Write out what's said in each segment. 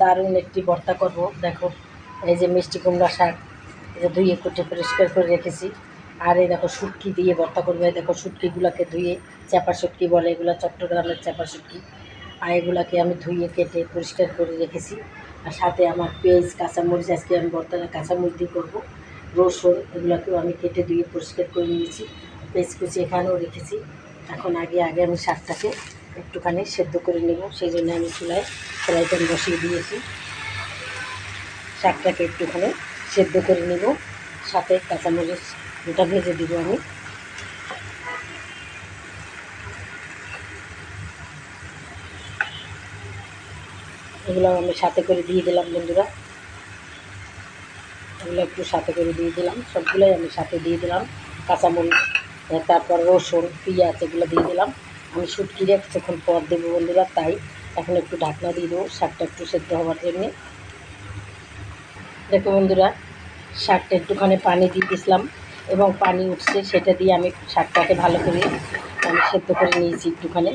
দারুণ একটি ভর্তা করব। দেখো, এই যে মিষ্টি কুমড়া শাক, এই যে ধুয়ে কুটে পরিষ্কার করে রেখেছি। আর এই দেখো, শুটকি দিয়ে ভর্তা করব। এই দেখো, শুটকিগুলোকে ধুয়ে চাপা শুটকি বলে, এগুলো চট্টগ্রামের চাপা শুটকি। আর এগুলাকে আমি ধুয়ে কেটে পরিষ্কার করে রেখেছি। আর সাথে আমার পেঁয়াজ, কাঁচামরিচ, আজকে আমি ভর্তাটা কাঁচামরিচ দিয়ে করব। রসুন, এগুলোকেও আমি কেটে ধুয়ে পরিষ্কার করে নিয়েছি। পেঁয়াজ কুচি এখানেও রেখেছি। এখন আগে আগে আমি শাকটাকে একটুখানি সেদ্ধ করে নেব, সেই জন্য আমি চুলায় ফ্রাই প্যান বসিয়ে দিয়েছি। শাকটাকে একটুখানি সেদ্ধ করে নেব, সাথে কাঁচামরিচ গোটা ভেজে দিব আমি। এগুলো আমি সাথে করে দিয়ে দিলাম বন্ধুরা। এগুলো একটু সাথে করে দিয়ে দিলাম, সবগুলোই আমি সাথে দিয়ে দিলাম। কাঁচামরিচ, তারপর রসুন, পেঁয়াজ, এগুলো দিয়ে দিলাম। আমি শুটকিরে কিছুক্ষণ পর দেবো বন্ধুরা, তাই এখন একটু ঢাকনা দিয়ে দেবো, শাকটা একটু সেদ্ধ হওয়ার জন্যে। দেখো বন্ধুরা, শাকটা একটুখানি পানি দিয়ে দিয়েছিলাম এবং পানি উঠছে, সেটা দিয়ে আমি শাকটাকে ভালো করে আমি সেদ্ধ করে নিয়েছি একটুখানি।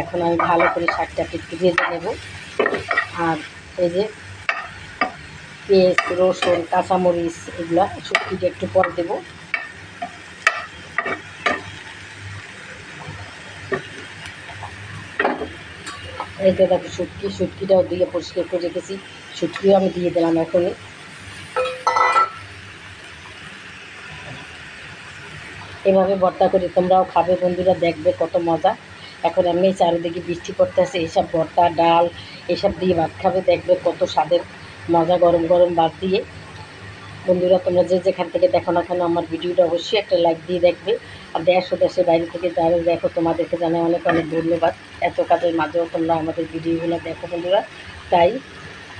এখন আমি ভালো করে শাকটাকে একটু ভেজে নেব। আর এই যে পেঁয়াজ, রসুন, কাঁচামরিচ, এগুলো শুটকিটা একটু পর দেবো। এই তো দেখো শুটকি শুটকিটাও দিয়ে পরিষ্কার করে রেখেছি। শুটকিও আমি দিয়ে দিলাম এখনই। এভাবে ভর্তা করে তোমরাও খাবে, বন্ধুরা দেখবে কত মজা। এখন এমনি চারিদিকে বৃষ্টি পড়তেছে, এইসব ভর্তা, ডাল এসব দিয়ে ভাত খাবে, দেখবে কত স্বাদের মজা গরম গরম ভাত দিয়ে। বন্ধুরা, তোমরা যে যেখান থেকে দেখো না কেন, আমার ভিডিওটা অবশ্যই একটা লাইক দিয়ে দেখবে। আর দেশ ও দেশের বাইরে থেকে যারা দেখো, তোমাদেরকে জানাই অনেক অনেক ধন্যবাদ। এত কাজের মাঝেও তোমরা আমাদের ভিডিওগুলো দেখো বন্ধুরা। তাই,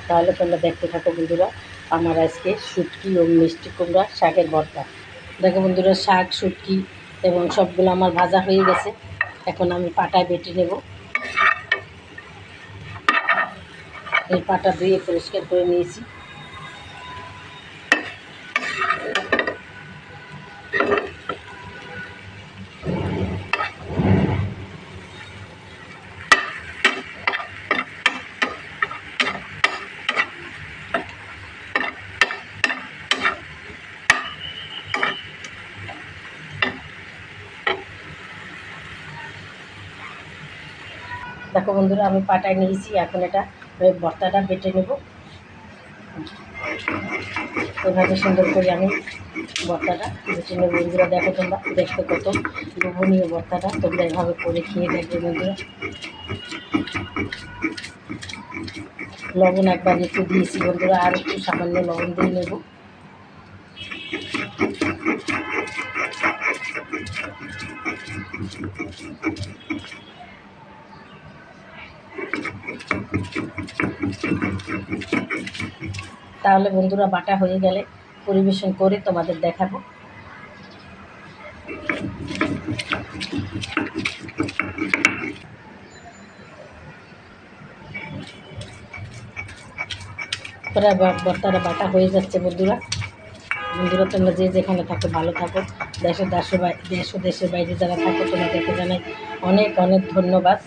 তাহলে তোমরা দেখতে থাকো বন্ধুরা, আমার আজকে শুটকি ও মিষ্টি কুমড়া শাকের ভর্তা। দেখো বন্ধুরা, শাক, শুটকি এবং সবগুলো আমার ভাজা হয়ে গেছে। এখন আমি পাটায় বেটে নেব। এই পাটা ধুয়ে পরিষ্কার করে নিয়েছি। দেখো বন্ধুরা, আমি পাটায় নিয়েছি, এখন এটা ওই ভর্তাটা বেটে নেব। এভাবে সুন্দর করে আমি ভর্তাটা বেটে নেব। বন্ধুরা, দেখো তোমরা, দেখতে কত লোভনীয় ভর্তাটা তোমরা এভাবে করে খেয়ে দেখবে বন্ধুরা। লবণ একবার একটু দিয়েছি বন্ধুরা, আর একটু সামান্য লবণ দিয়ে নেব। তাহলে বন্ধুরা বাটা হয়ে গেলে পরিবেশন করে তোমাদের দেখাবো। প্রায় ব- বাটা হয়ে যাচ্ছে বন্ধুরা। বন্ধুরা, তোমরা যে যেখানে থাকো, ভালো থাকো। দেশ ও দেশ দেশ দেশের বাইরে যারা থাকো, তোমাদেরকে জানাই অনেক অনেক ধন্যবাদ।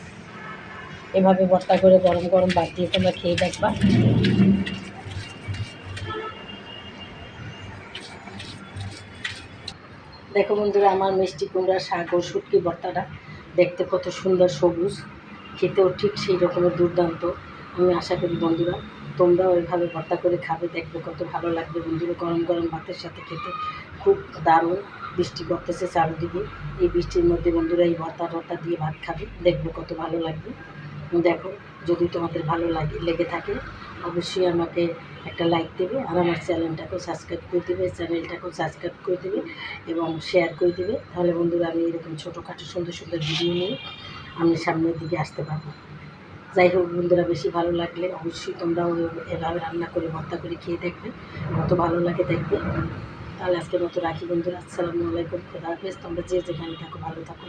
এভাবে ভর্তা করে গরম গরম ভাত দিয়ে তোমরা খেয়ে দেখবা। দেখো বন্ধুরা, আমার মিষ্টি কুমড়া শাক ও শুটকি ভর্তাটা দেখতে কত সুন্দর সবুজ। খেতেও ঠিক সেই রকমের দুর্দান্ত। আমি আশা করি বন্ধুরা, তোমরাও ওইভাবে ভর্তা করে খাবে, দেখবে কত ভালো লাগবে বন্ধুরা। গরম গরম ভাতের সাথে খেতে খুব দারুণ বৃষ্টি পড়তেছে চারিদিকে। এই বৃষ্টির মধ্যে বন্ধুরা এই ভর্তা টর্তা দিয়ে ভাত খাবে, দেখবে কত ভালো লাগবে। দেখো, যদি তোমাদের ভালো লাগে, লেগে থাকে, অবশ্যই আমাকে একটা লাইক দেবে আর আমার চ্যানেলটাকেও সাবস্ক্রাইব করে দেবে, চ্যানেলটাকেও সাবস্ক্রাইব করে দেবে এবং শেয়ার করে দেবে। তাহলে বন্ধুরা, আমি এরকম ছোটোখাটো সুন্দর সুন্দর ভিডিও নিয়ে আমি সামনের দিকে আসতে পারব। যাই হোক বন্ধুরা, বেশি ভালো লাগলে অবশ্যই তোমরাও এভাবে রান্না করে ভর্তা করে খেয়ে দেখবে। কত ভালো লাগে দেখবে তাহলে আজকের মতো রাখি বন্ধুরা। আসসালামু আলাইকুম। খোদা হাফেজ। তোমরা যে যেখানে থাকো, ভালো থাকো।